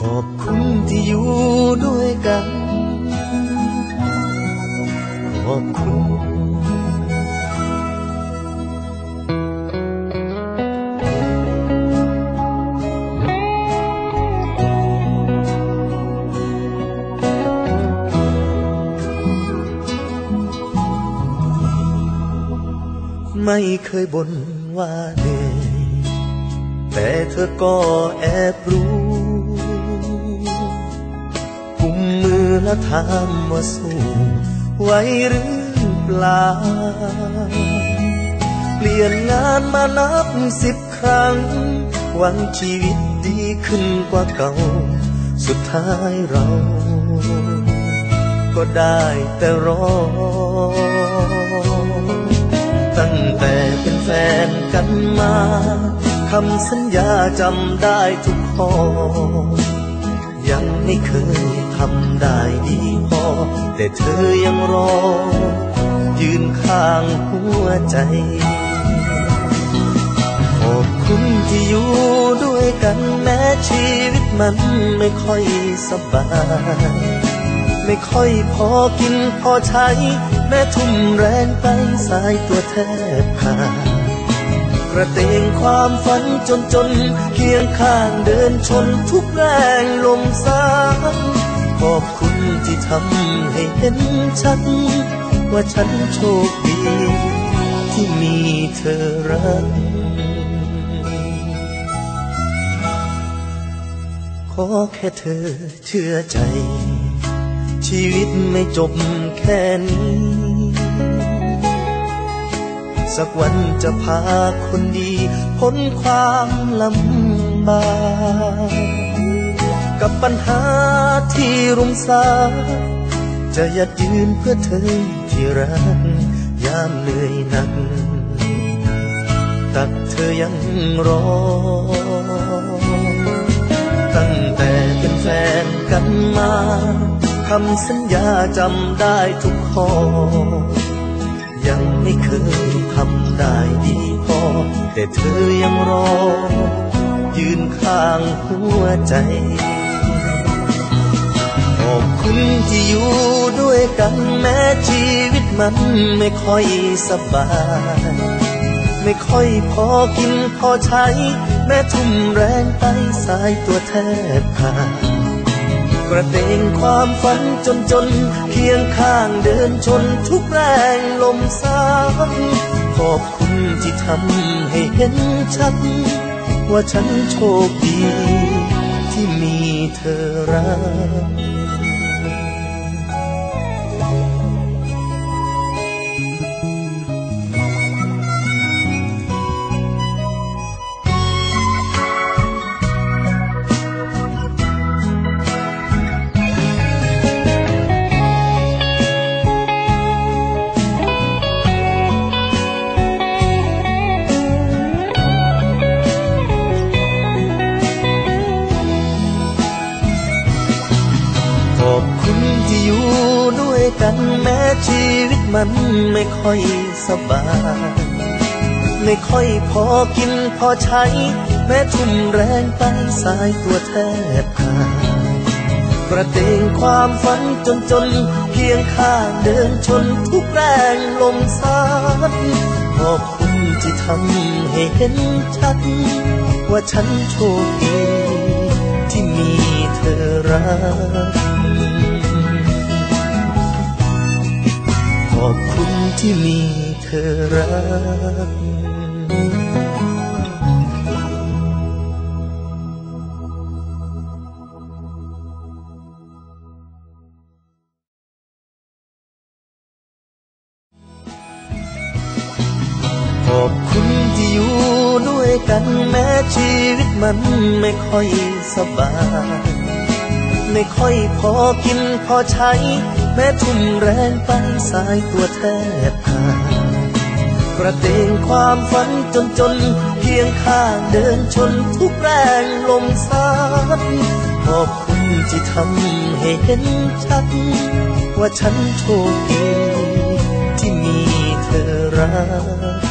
ขอบคุณที่อยู่ด้วยกัน ขอบคุณไม่เคยบ่นว่าเหนื่อยแต่เธอก็แอบรู้ และถามว่าสู้ไหวหรือเปล่า เปลี่ยนงานมานับสิบครั้งหวังชีวิตดีขึ้นกว่าเก่า สุดท้ายเรา ก็ได้แต่รอ ตั้งแต่เป็นแฟนกันมาคำสัญญาจำได้ทุกข้อ ยังไม่เคยำได้ดีพอ แต่เธอยังรอ ยืนข้างหัวใจ ขอบคุณที่อยู่ด้วยกันแม้ชีวิตมันไม่ค่อยสบาย ไม่ค่อยพอกินพอใช้ แม้ทุ่มแรงไปสายตัวแทบขาดกระเตงความฝันจนจนเคียงข้างเดินชนทุกแรงลมสาย ขอบคุณที่ทำให้เห็นชัด ว่าฉันโชคดี ที่มีเธอรัก ขอแค่เธอเชื่อใจ ชีวิตไม่จบแค่นี้ สักวันจะพาคนดี พ้นความลำบาก กับปัญหาที่รุมสาจะยัดยืนเพื่อเธอที่รักยามเหนื่อยหนัก ตักเธอยังรอ ตั้งแต่เป็นแฟนกันมาคำสัญญาจำได้ทุกข้อ ยังไม่เคยทำได้ดีพอ แต่เธอยังรอ ยืนข้างหัวใจ คุณที่อยู่ด้วยกันแม้ชีวิตมันไม่ค่อยสบาย ไม่ค่อยพอกินพอใช้ แม้ทุ่มแรงไปสายตัวแทบขาดกระเตงความฝันจนจนเคียงข้างเดินชนทุกแรงลมสายขอบคุณที่ทำให้เห็นชัดว่าฉันโชคดีที่มีเธอรัก กันแม้ชีวิตมันไม่ค่อยสบาย ไม่ค่อยพอกินพอใช้ แม้ทุ่มแรงไปสายตัวแทบขาดกระเตงความฝันจนจนเคียงข้างเดินชนทุกแรงลมซัดขอบคุณที่ทำให้เห็นชัด ว่าฉันโชคดีที่มีเธอรัก อบคุณที่มีเธอรักขอบคุณที่อยู่ด้วยกันแม้ชีวิตมันไม่ค่อยสบาย ไม่ค่อยพอกินพอใช้ ม้ทุ่มแรงไปสายตัวแทบขาดกระเตงความฝันจนจน เพียงข้างเดินชนทุกแรงลมซัดขอบคุณที่ทำให้เห็นชัด ว่าฉันโชคดีที่มีเธอรัก